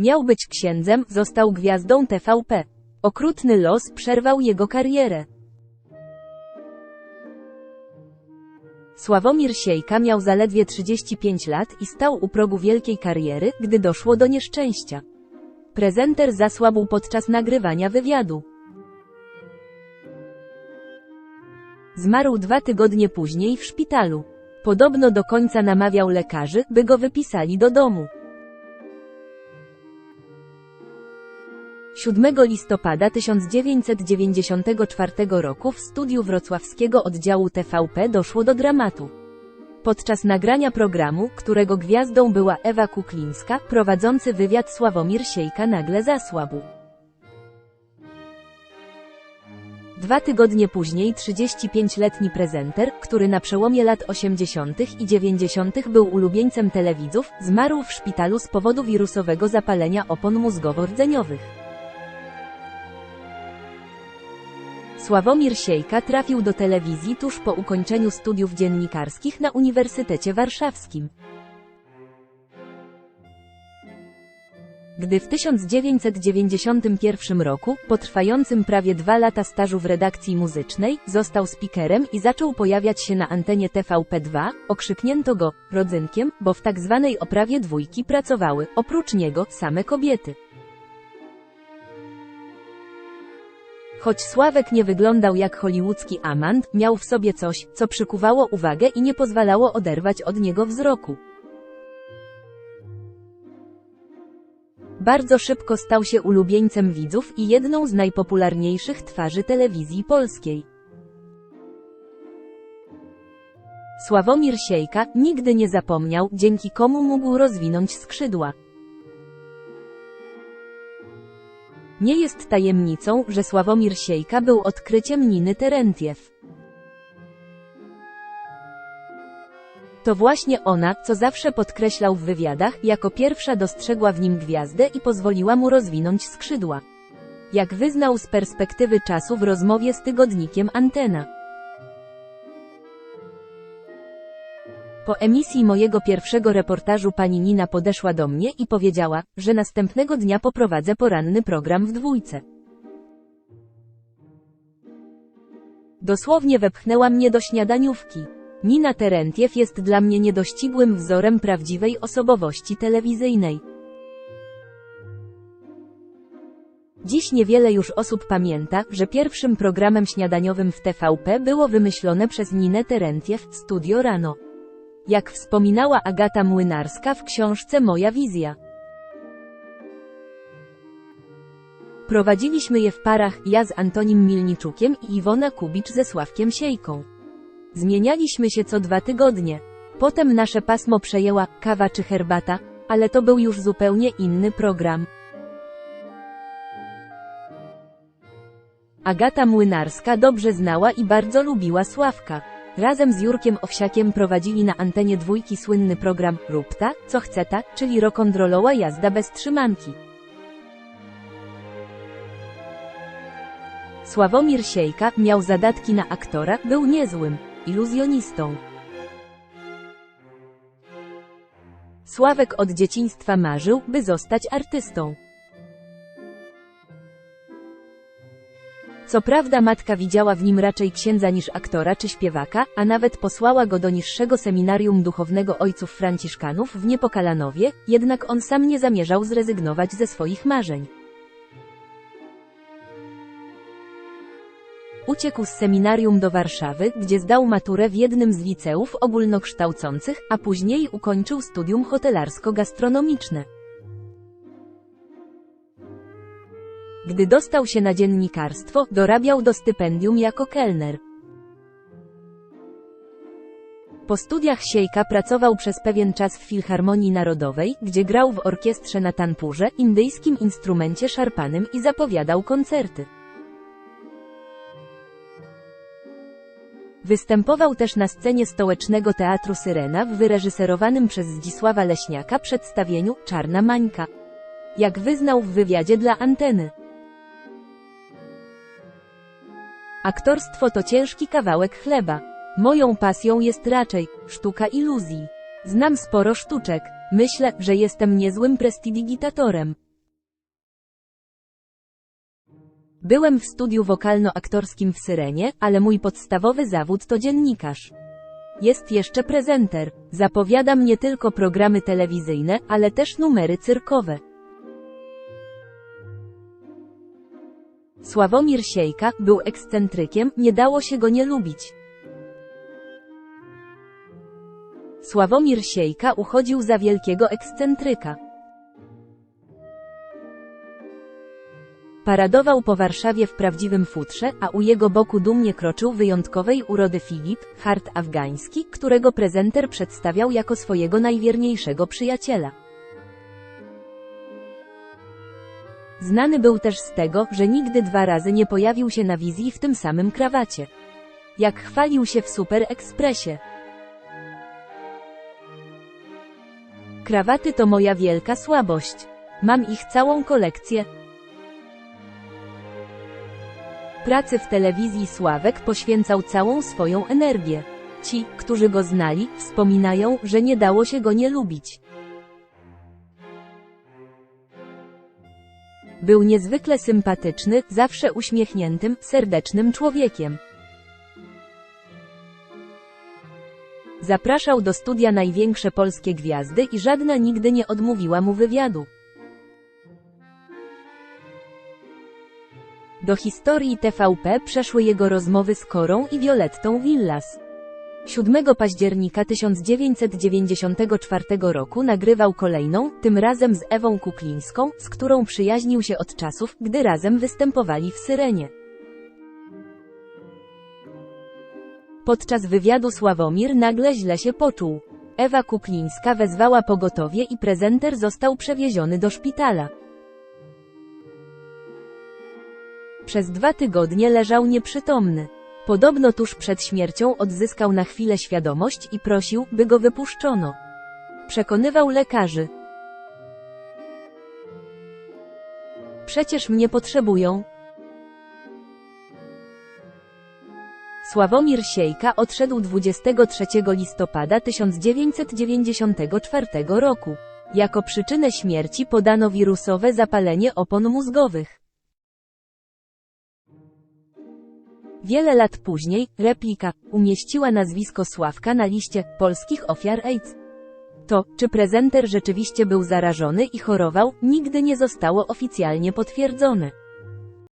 Miał być księdzem, został gwiazdą TVP. Okrutny los przerwał jego karierę. Sławomir Siejka miał zaledwie 35 lat i stał u progu wielkiej kariery, gdy doszło do nieszczęścia. Prezenter zasłabł podczas nagrywania wywiadu. Zmarł dwa tygodnie później w szpitalu. Podobno do końca namawiał lekarzy, by go wypisali do domu. 7 listopada 1994 roku w studiu wrocławskiego oddziału TVP doszło do dramatu. Podczas nagrania programu, którego gwiazdą była Ewa Kuklińska, prowadzący wywiad Sławomir Siejka nagle zasłabł. Dwa tygodnie później 35-letni prezenter, który na przełomie lat 80. i 90. był ulubieńcem telewidzów, zmarł w szpitalu z powodu wirusowego zapalenia opon mózgowo-rdzeniowych. Sławomir Siejka trafił do telewizji tuż po ukończeniu studiów dziennikarskich na Uniwersytecie Warszawskim. Gdy w 1991 roku, po trwającym prawie dwa lata stażu w redakcji muzycznej, został speakerem i zaczął pojawiać się na antenie TVP2, okrzyknięto go rodzynkiem, bo w tak zwanej oprawie dwójki pracowały, oprócz niego, same kobiety. Choć Sławek nie wyglądał jak hollywoodzki amant, miał w sobie coś, co przykuwało uwagę i nie pozwalało oderwać od niego wzroku. Bardzo szybko stał się ulubieńcem widzów i jedną z najpopularniejszych twarzy telewizji polskiej. Sławomir Siejka nigdy nie zapomniał, dzięki komu mógł rozwinąć skrzydła. Nie jest tajemnicą, że Sławomir Siejka był odkryciem Niny Terentiew. To właśnie ona, co zawsze podkreślał w wywiadach, jako pierwsza dostrzegła w nim gwiazdę i pozwoliła mu rozwinąć skrzydła. Jak wyznał z perspektywy czasu w rozmowie z tygodnikiem Antena. Po emisji mojego pierwszego reportażu pani Nina podeszła do mnie i powiedziała, że następnego dnia poprowadzę poranny program w dwójce. Dosłownie wepchnęła mnie do śniadaniówki. Nina Terentiew jest dla mnie niedościgłym wzorem prawdziwej osobowości telewizyjnej. Dziś niewiele już osób pamięta, że pierwszym programem śniadaniowym w TVP było wymyślone przez Ninę Terentiew, Studio Rano. Jak wspominała Agata Młynarska w książce Moja wizja. Prowadziliśmy je w parach, ja z Antonim Milniczukiem i Iwona Kubicz ze Sławkiem Siejką. Zmienialiśmy się co dwa tygodnie. Potem nasze pasmo przejęła kawa czy herbata, ale to był już zupełnie inny program. Agata Młynarska dobrze znała i bardzo lubiła Sławka. Razem z Jurkiem Owsiakiem prowadzili na antenie dwójki słynny program Rób ta, co chce ta, czyli rock'n'rollowa jazda bez trzymanki. Sławomir Siejka miał zadatki na aktora, był niezłym iluzjonistą. Sławek od dzieciństwa marzył, by zostać artystą. Co prawda matka widziała w nim raczej księdza niż aktora czy śpiewaka, a nawet posłała go do niższego seminarium duchownego ojców franciszkanów w Niepokalanowie, jednak on sam nie zamierzał zrezygnować ze swoich marzeń. Uciekł z seminarium do Warszawy, gdzie zdał maturę w jednym z liceów ogólnokształcących, a później ukończył studium hotelarsko-gastronomiczne. Gdy dostał się na dziennikarstwo, dorabiał do stypendium jako kelner. Po studiach Siejka pracował przez pewien czas w Filharmonii Narodowej, gdzie grał w orkiestrze na tanpurze, indyjskim instrumencie szarpanym i zapowiadał koncerty. Występował też na scenie stołecznego Teatru Syrena w wyreżyserowanym przez Zdzisława Leśniaka przedstawieniu Czarna Mańka. Jak wyznał w wywiadzie dla Anteny. Aktorstwo to ciężki kawałek chleba. Moją pasją jest raczej sztuka iluzji. Znam sporo sztuczek. Myślę, że jestem niezłym prestidigitatorem. Byłem w studiu wokalno-aktorskim w Syrenie, ale mój podstawowy zawód to dziennikarz. Jest jeszcze prezenter. Zapowiadam nie tylko programy telewizyjne, ale też numery cyrkowe. Sławomir Siejka był ekscentrykiem, nie dało się go nie lubić. Sławomir Siejka uchodził za wielkiego ekscentryka. Paradował po Warszawie w prawdziwym futrze, a u jego boku dumnie kroczył wyjątkowej urody Filip, hart afgański, którego prezenter przedstawiał jako swojego najwierniejszego przyjaciela. Znany był też z tego, że nigdy dwa razy nie pojawił się na wizji w tym samym krawacie. Jak chwalił się w Super Expressie. Krawaty to moja wielka słabość. Mam ich całą kolekcję. Pracy w telewizji Sławek poświęcał całą swoją energię. Ci, którzy go znali, wspominają, że nie dało się go nie lubić. Był niezwykle sympatyczny, zawsze uśmiechniętym, serdecznym człowiekiem. Zapraszał do studia największe polskie gwiazdy i żadna nigdy nie odmówiła mu wywiadu. Do historii TVP przeszły jego rozmowy z Korą i Violettą Villas. 7 października 1994 roku nagrywał kolejną, tym razem z Ewą Kuklińską, z którą przyjaźnił się od czasów, gdy razem występowali w Syrenie. Podczas wywiadu Sławomir nagle źle się poczuł. Ewa Kuklińska wezwała pogotowie i prezenter został przewieziony do szpitala. Przez dwa tygodnie leżał nieprzytomny. Podobno tuż przed śmiercią odzyskał na chwilę świadomość i prosił, by go wypuszczono. Przekonywał lekarzy. Przecież mnie potrzebują. Sławomir Siejka odszedł 23 listopada 1994 roku. Jako przyczynę śmierci podano wirusowe zapalenie opon mózgowych. Wiele lat później, replika, umieściła nazwisko Sławka na liście polskich ofiar AIDS. To, czy prezenter rzeczywiście był zarażony i chorował, nigdy nie zostało oficjalnie potwierdzone.